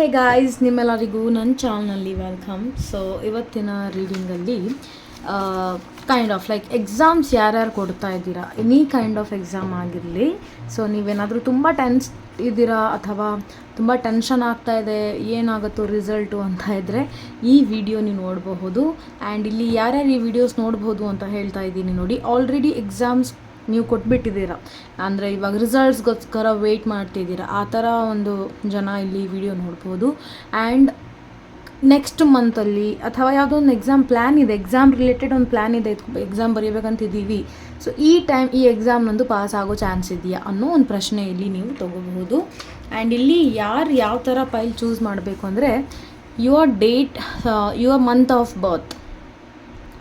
Hey guys ನಿಮ್ಮೆಲ್ಲರಿಗೂ ನನ್ನ ಚಾನಲ್ನಲ್ಲಿ ವೆಲ್ಕಮ್ ಸೊ ಇವತ್ತಿನ ರೀಡಿಂಗಲ್ಲಿ ಕೈಂಡ್ ಆಫ್ ಲೈಕ್ ಎಕ್ಸಾಮ್ಸ್ ಯಾರ್ಯಾರು ಕೊಡ್ತಾ ಇದ್ದೀರಾ? ಎನಿ ಕೈಂಡ್ ಆಫ್ ಎಕ್ಸಾಮ್ ಆಗಿರಲಿ. ಸೊ ನೀವೇನಾದರೂ ತುಂಬ ಟೆನ್ಸ್ ಇದ್ದೀರಾ ಅಥವಾ ತುಂಬ ಟೆನ್ಷನ್ ಆಗ್ತಾ ಇದೆ, ಏನಾಗುತ್ತೋ ರಿಸಲ್ಟು ಅಂತ ಇದ್ದರೆ ಈ ವಿಡಿಯೋ ನೀವು ನೋಡಬಹುದು. ಆ್ಯಂಡ್ ಇಲ್ಲಿ ಯಾರ್ಯಾರು ಈ ವಿಡಿಯೋಸ್ ನೋಡ್ಬೋದು ಅಂತ ಹೇಳ್ತಾ ಇದ್ದೀನಿ ನೋಡಿ. ಆಲ್ರೆಡಿ ಎಕ್ಸಾಮ್ಸ್ ನೀವು ಕೊಟ್ಬಿಟ್ಟಿದ್ದೀರ? ಅಂದರೆ ಇವಾಗ ರಿಸಲ್ಟ್ಸ್ಗೋಸ್ಕರ ವೆಯ್ಟ್ ಮಾಡ್ತಿದ್ದೀರ? ಆ ಥರ ಒಂದು ಜನ ಇಲ್ಲಿ ವಿಡಿಯೋ ನೋಡ್ಬೋದು. ಆ್ಯಂಡ್ ನೆಕ್ಸ್ಟ್ ಮಂತಲ್ಲಿ ಅಥವಾ ಯಾವುದೋ ಒಂದು ಎಕ್ಸಾಮ್ ಪ್ಲ್ಯಾನ್ ಇದೆ ಎಕ್ಸಾಮ್ ರಿಲೇಟೆಡ್ ಒಂದು ಪ್ಲ್ಯಾನ್ ಇದೆ ಎಕ್ಸಾಮ್ ಬರೀಬೇಕಂತಿದ್ದೀವಿ. ಸೊ ಈ ಟೈಮ್ ಈ ಎಕ್ಸಾಮ್ ನಂದು ಪಾಸ್ ಆಗೋ ಚಾನ್ಸ್ ಇದೆಯಾ ಅನ್ನೋ ಒಂದು ಪ್ರಶ್ನೆ ಇಲ್ಲಿ ನೀವು ತೊಗೋಬಹುದು. ಆ್ಯಂಡ್ ಇಲ್ಲಿ ಯಾರು ಯಾವ ಥರ ಫೈಲ್ ಚೂಸ್ ಮಾಡಬೇಕು ಅಂದರೆ your date your month of birth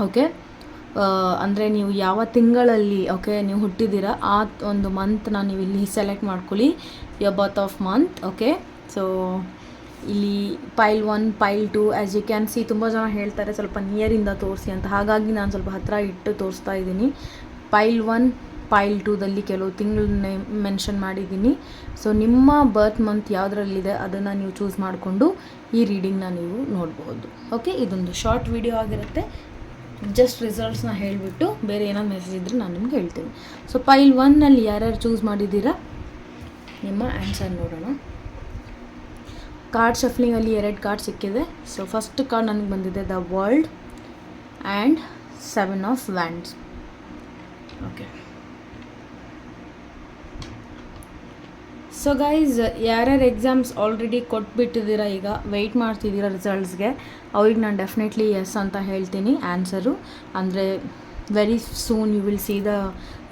okay ಅಂದರೆ ನೀವು ಯಾವ ತಿಂಗಳಲ್ಲಿ ಓಕೆ ನೀವು ಹುಟ್ಟಿದ್ದೀರ, ಆ ಒಂದು ಮಂತ್ನ ನೀವು ಇಲ್ಲಿ ಸೆಲೆಕ್ಟ್ ಮಾಡ್ಕೊಳ್ಳಿ your birth of month okay so ಇಲ್ಲಿ pile one pile two as you can see ತುಂಬ ಜನ ಹೇಳ್ತಾರೆ, ಸ್ವಲ್ಪ ನಿಯರಿಂದ ತೋರಿಸಿ ಅಂತ. ಹಾಗಾಗಿ ನಾನು ಸ್ವಲ್ಪ ಹತ್ತಿರ ಇಟ್ಟು ತೋರಿಸ್ತಾ ಇದ್ದೀನಿ. ಪೈಲ್ ಒನ್ ಪೈಲ್ ಟೂದಲ್ಲಿ ಕೆಲವು ತಿಂಗಳು ಮೆನ್ಷನ್ ಮಾಡಿದ್ದೀನಿ. ಸೊ ನಿಮ್ಮ ಬರ್ತ್ ಮಂತ್ ಯಾವುದರಲ್ಲಿದೆ, ಅದನ್ನು ನೀವು ಚೂಸ್ ಮಾಡಿಕೊಂಡು ಈ ರೀಡಿಂಗ್ನ ನೀವು ನೋಡ್ಬೋದು. ಓಕೆ ಇದೊಂದು ಶಾರ್ಟ್ ವಿಡಿಯೋ ಆಗಿರುತ್ತೆ. ಜಸ್ಟ್ ರಿಸಲ್ಟ್ಸ್ನ ಹೇಳಿಬಿಟ್ಟು ಬೇರೆ ಏನಾದ್ರು ಮೆಸೇಜ್ ಇದ್ದರೆ ನಾನು ನಿಮ್ಗೆ ಹೇಳ್ತೀನಿ. ಸೊ ಪೈಲ್ ಒನ್ನಲ್ಲಿ ಯಾರ್ಯಾರು ಚೂಸ್ ಮಾಡಿದ್ದೀರಾ? ನಿಮ್ಮ ಆನ್ಸರ್ ನೋಡೋಣ. ಕಾರ್ಡ್ ಶಫ್ಲಿಂಗಲ್ಲಿ ಎರಡು ಕಾರ್ಡ್ ಸಿಕ್ಕಿದೆ. ಸೊ ಫಸ್ಟ್ ಕಾರ್ಡ್ ನನಗೆ ಬಂದಿದೆ the world and seven of wands okay so guys ಯಾರ್ಯಾರು ಎಕ್ಸಾಮ್ಸ್ ಆಲ್ರೆಡಿ ಕೊಟ್ಬಿಟ್ಟಿದ್ದೀರಾ ಈಗ ವೆಯ್ಟ್ ಮಾಡ್ತಿದ್ದೀರಾ ರಿಸಲ್ಟ್ಸ್ಗೆ ಅವ್ರಿಗೆ ನಾನು ಡೆಫಿನೆಟ್ಲಿ ಎಸ್ ಅಂತ ಹೇಳ್ತೀನಿ ಆನ್ಸರು ಅಂದರೆ very soon you will see the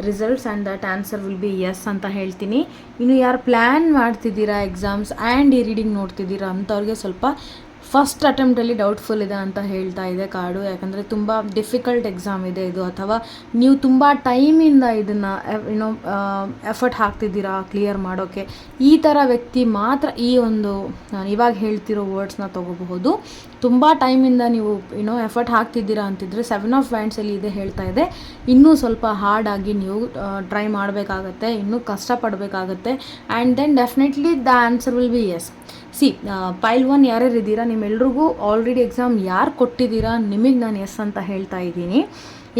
results and that answer will be yes ಅಂತ ಹೇಳ್ತೀನಿ. ಇನ್ನು ಯಾರು ಪ್ಲ್ಯಾನ್ ಮಾಡ್ತಿದ್ದೀರಾ ಎಕ್ಸಾಮ್ಸ್ ಆ್ಯಂಡ್ ಈ ರೀಡಿಂಗ್ ನೋಡ್ತಿದ್ದೀರಾ ಅಂಥವ್ರಿಗೆ ಸ್ವಲ್ಪ ಫಸ್ಟ್ ಅಟೆಂಪ್ಟಲ್ಲಿ ಡೌಟ್ಫುಲ್ ಇದೆ ಅಂತ ಹೇಳ್ತಾ ಇದೆ ಕಾರ್ಡು ಯಾಕಂದರೆ ತುಂಬ ಡಿಫಿಕಲ್ಟ್ ಎಕ್ಸಾಮ್ ಇದೆ ಇದು. ಅಥವಾ ನೀವು ತುಂಬ ಟೈಮಿಂದ ಇದನ್ನು ಏನೋ ಎಫರ್ಟ್ ಹಾಕ್ತಿದ್ದೀರಾ ಕ್ಲಿಯರ್ ಮಾಡೋಕ್ಕೆ ಈ ಥರ ವ್ಯಕ್ತಿ ಮಾತ್ರ ಈ ಒಂದು, ನಾನು ಇವಾಗ ಹೇಳ್ತಿರೋ ವರ್ಡ್ಸ್ನ ತೊಗೋಬಹುದು. ತುಂಬ ಟೈಮಿಂದ ನೀವು ಏನೋ ಎಫರ್ಟ್ ಹಾಕ್ತಿದ್ದೀರಾ ಅಂತಿದ್ರೆ ಸೆವೆನ್ ಆಫ್ ವ್ಯಾಂಡ್ಸಲ್ಲಿ ಇದೆ ಹೇಳ್ತಾ ಇದೆ. ಇನ್ನೂ ಸ್ವಲ್ಪ ಹಾರ್ಡಾಗಿ ನೀವು ಟ್ರೈ ಮಾಡಬೇಕಾಗತ್ತೆ, ಇನ್ನೂ ಕಷ್ಟಪಡಬೇಕಾಗತ್ತೆ. And then definitely the answer will be yes see pile one ಯಾರ್ಯಾರು ಇದ್ದೀರಾ ನಿಮ್ಮೆಲ್ರಿಗೂ ಆಲ್ರೆಡಿ ಎಕ್ಸಾಮ್ ಯಾರು ಕೊಟ್ಟಿದ್ದೀರಾ, ನಿಮಗೆ ನಾನು ಎಸ್ ಅಂತ ಹೇಳ್ತಾ ಇದ್ದೀನಿ.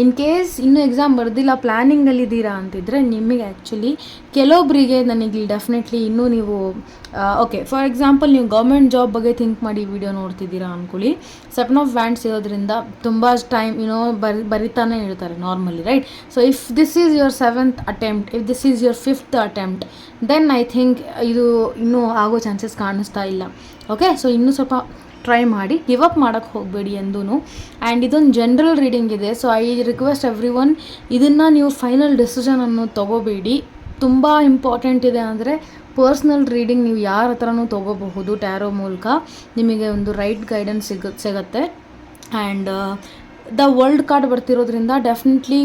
ಇನ್ ಕೇಸ್ ಇನ್ನೂ ಎಕ್ಸಾಮ್ ಬರೆದಿಲ್ಲ ಪ್ಲ್ಯಾನಿಂಗಲ್ಲಿದ್ದೀರಾ ಅಂತಿದ್ರೆ ನಿಮಗೆ ಆ್ಯಕ್ಚುಲಿ ಕೆಲವೊಬ್ಬರಿಗೆ ನನಗೆ ಡೆಫಿನೆಟ್ಲಿ ಇನ್ನೂ ನೀವು ಓಕೆ ಫಾರ್ ಎಕ್ಸಾಂಪಲ್ ನೀವು ಗೌರ್ಮೆಂಟ್ ಜಾಬ್ ಬಗ್ಗೆ ಥಿಂಕ್ ಮಾಡಿ ವಿಡಿಯೋ ನೋಡ್ತಿದ್ದೀರಾ ಅಂದ್ಕೊಳ್ಳಿ ಸೆಪ್ನ್ ಆಫ್ ವ್ಯಾಂಡ್ಸ್ ಇರೋದ್ರಿಂದ ತುಂಬ ಟೈಮ್ ಯುನೋ ಬರಿ, ಬರಿತಾನೆ ಇರ್ತಾರೆ normally right so if this is your seventh attempt if this is your fifth attempt then I think ಇದು ಇನ್ನೂ ಆಗೋ ಚಾನ್ಸಸ್ ಕಾಣಿಸ್ತಾ ಇಲ್ಲ. ಓಕೆ ಸೊ ಇನ್ನೂ ಸ್ವಲ್ಪ ಟ್ರೈ ಮಾಡಿ ಗಿವ್ ಅಪ್ ಮಾಡೋಕ್ಕೆ ಹೋಗಬೇಡಿ ಎಂದೂ ಆ್ಯಂಡ್ ಇದೊಂದು ಜನರಲ್ ರೀಡಿಂಗ್ ಇದೆ. So I request every one ಇದನ್ನು ನೀವು ಫೈನಲ್ ಡಿಸಿಷನನ್ನು ತೊಗೋಬೇಡಿ. ತುಂಬ ಇಂಪಾರ್ಟೆಂಟ್ ಇದೆ ಅಂದರೆ ಪರ್ಸ್ನಲ್ ರೀಡಿಂಗ್ ನೀವು ಯಾರ ಹತ್ರನೂ ತೊಗೋಬಹುದು ಟ್ಯಾರೋ ಮೂಲಕ. ನಿಮಗೆ ಒಂದು ರೈಟ್ ಗೈಡೆನ್ಸ್ ಸಿಗ, ಸಿಗತ್ತೆ. ಆ್ಯಂಡ್ ದ ವರ್ಲ್ಡ್ ಕಾರ್ಡ್ ಬರ್ತಿರೋದ್ರಿಂದ ಡೆಫಿನೆಟ್ಲಿ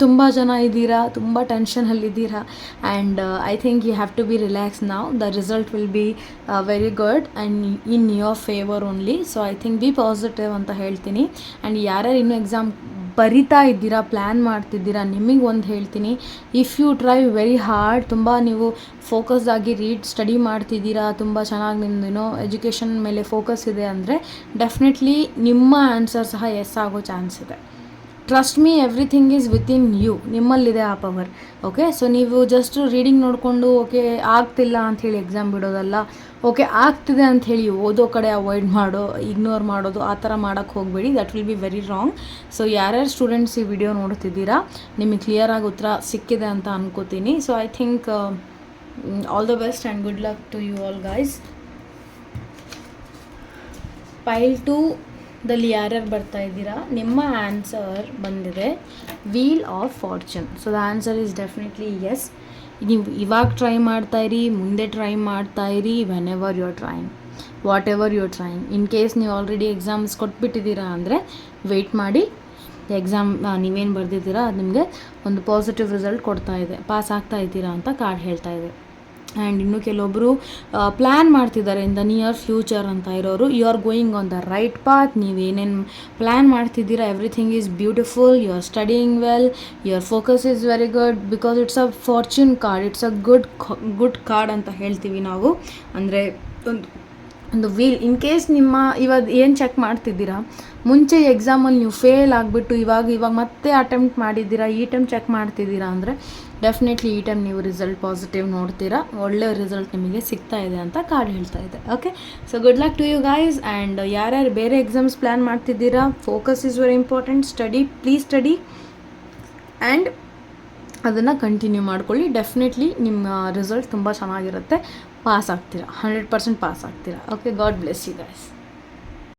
ತುಂಬ ಜನ ಇದ್ದೀರಾ, ತುಂಬ ಟೆನ್ಷನಲ್ಲಿದ್ದೀರಾ and I think you have to be relax ನಾವು the result will be very good and in your favour only so I think be positive ಅಂತ ಹೇಳ್ತೀನಿ. ಆ್ಯಂಡ್ ಯಾರ್ಯಾರು ಇನ್ನೂ ಎಕ್ಸಾಮ್ ಬರಿತಾ ಇದ್ದೀರಾ ಪ್ಲ್ಯಾನ್ ಮಾಡ್ತಿದ್ದೀರಾ, ನಿಮಗೆ ಒಂದು ಹೇಳ್ತೀನಿ. If you try very hard ತುಂಬ ನೀವು ಫೋಕಸ್ ಆಗಿ ರೀಡ್ ಸ್ಟಡಿ ಮಾಡ್ತಿದ್ದೀರಾ, ತುಂಬ ಚೆನ್ನಾಗಿ ನಿಮ್ಮದು ಏನೋ ಎಜುಕೇಷನ್ ಮೇಲೆ ಫೋಕಸ್ ಇದೆ ಅಂದರೆ ಡೆಫಿನೆಟ್ಲಿ ನಿಮ್ಮ ಆನ್ಸರ್ ಸಹ ಎಸ್ ಆಗೋ ಚಾನ್ಸ್ ಇದೆ. Trust me everything is within you ನಿಮ್ಮಲ್ಲಿದೆ ಆ ಪವರ್ ಓಕೆ ಸೊ ನೀವು ಜಸ್ಟ್ ರೀಡಿಂಗ್ ನೋಡಿಕೊಂಡು ಓಕೆ ಆಗ್ತಿಲ್ಲ ಅಂಥೇಳಿ ಎಕ್ಸಾಮ್ ಬಿಡೋದಲ್ಲ. ಓಕೆ ಆಗ್ತಿದೆ ಅಂಥೇಳಿ ಓದೋ ಕಡೆ ಅವಾಯ್ಡ್ ಮಾಡೋ ಇಗ್ನೋರ್ ಮಾಡೋದು, ಆ ಥರ ಮಾಡೋಕ್ಕೆ ಹೋಗಬೇಡಿ. That will be very wrong so ಯಾರ್ಯಾರು ಸ್ಟೂಡೆಂಟ್ಸ್ ಈ ವಿಡಿಯೋ ನೋಡ್ತಿದ್ದೀರಾ, ನಿಮಗೆ ಕ್ಲಿಯರಾಗಿ ಉತ್ತರ ಸಿಕ್ಕಿದೆ ಅಂತ ಅನ್ಕೋತೀನಿ. So I think all the best and good luck to you all guys pile two ದಲ್ಲಿ ಯಾರ್ಯಾರು ಬರ್ತಾ ಇದ್ದೀರಾ, ನಿಮ್ಮ ಆನ್ಸರ್ ಬಂದಿದೆ wheel of fortune so the answer is definitely yes ನೀವು ಇವಾಗ ಟ್ರೈ ಮಾಡ್ತಾ ಇರಿ, ಮುಂದೆ ಟ್ರೈ ಮಾಡ್ತಾ ಇರಿ whenever you are trying whatever you are trying in case ನೀವು ಆಲ್ರೆಡಿ ಎಕ್ಸಾಮ್ಸ್ ಕೊಟ್ಬಿಟ್ಟಿದ್ದೀರಾ ಅಂದರೆ ವೆಯ್ಟ್ ಮಾಡಿ. ಎಕ್ಸಾಮ್ ನೀವೇನು ಬರೆದಿದ್ದೀರಾ, ಅದು ನಿಮಗೆ ಒಂದು ಪಾಸಿಟಿವ್ ರಿಸಲ್ಟ್ ಕೊಡ್ತಾ ಇದೆ ಪಾಸ್ ಆಗ್ತಾ ಇದ್ದೀರಾ ಅಂತ ಕಾರ್ಡ್ ಹೇಳ್ತಾ ಇದೆ. ಆ್ಯಂಡ್ ಇನ್ನು ಕೆಲವೊಬ್ಬರು ಪ್ಲ್ಯಾನ್ ಮಾಡ್ತಿದ್ದಾರೆ ಇನ್ ದ ನಿಯರ್ ಫ್ಯೂಚರ್ ಅಂತ ಇರೋರು. You are going on the right path ನೀವೇನೇನು plan ಮಾಡ್ತಿದ್ದೀರಾ everything is beautiful you are studying well your focus is very good because it's a fortune card it's a good good card ಅಂತ ಹೇಳ್ತೀವಿ ನಾವು. ಅಂದರೆ, ಒಂದು ಒಂದು wheel in case ನಿಮ್ಮ ಇವಾಗ ಏನು ಚೆಕ್ ಮಾಡ್ತಿದ್ದೀರಾ, ಮುಂಚೆ ಎಕ್ಸಾಮಲ್ಲಿ ನೀವು ಫೇಲ್ ಆಗಿಬಿಟ್ಟು ಇವಾಗ ಇವಾಗ ಮತ್ತೆ ಅಟೆಂಪ್ಟ್ ಮಾಡಿದ್ದೀರಾ, ಈ ಟೈಮ್ ಚೆಕ್ ಮಾಡ್ತಿದ್ದೀರಾ ಅಂದರೆ ಡೆಫಿನೆಟ್ಲಿ ಈ ಟೈಮ್ ನೀವು ರಿಸಲ್ಟ್ ಪಾಸಿಟಿವ್ ನೋಡ್ತೀರಾ, ಒಳ್ಳೆ ರಿಸಲ್ಟ್ ನಿಮಗೆ ಸಿಗ್ತಾ ಇದೆ ಅಂತ ಕಾರ್ಡ್ ಹೇಳ್ತಾ ಇದೆ okay so good luck to you guys and ಯಾರ್ಯಾರು ಬೇರೆ ಎಕ್ಸಾಮ್ಸ್ ಪ್ಲ್ಯಾನ್ ಮಾಡ್ತಿದ್ದೀರಾ focus is very important study please study and ಅದನ್ನು ಕಂಟಿನ್ಯೂ ಮಾಡ್ಕೊಳ್ಳಿ. ಡೆಫಿನೆಟ್ಲಿ ನಿಮ್ಮ ರಿಸಲ್ಟ್ ತುಂಬ ಚೆನ್ನಾಗಿರುತ್ತೆ. ಪಾಸ್ ಆಗ್ತೀರಾ ಹಂಡ್ರೆಡ್ ಪರ್ಸೆಂಟ್ ಪಾಸ್ ಆಗ್ತೀರಾ okay God bless you guys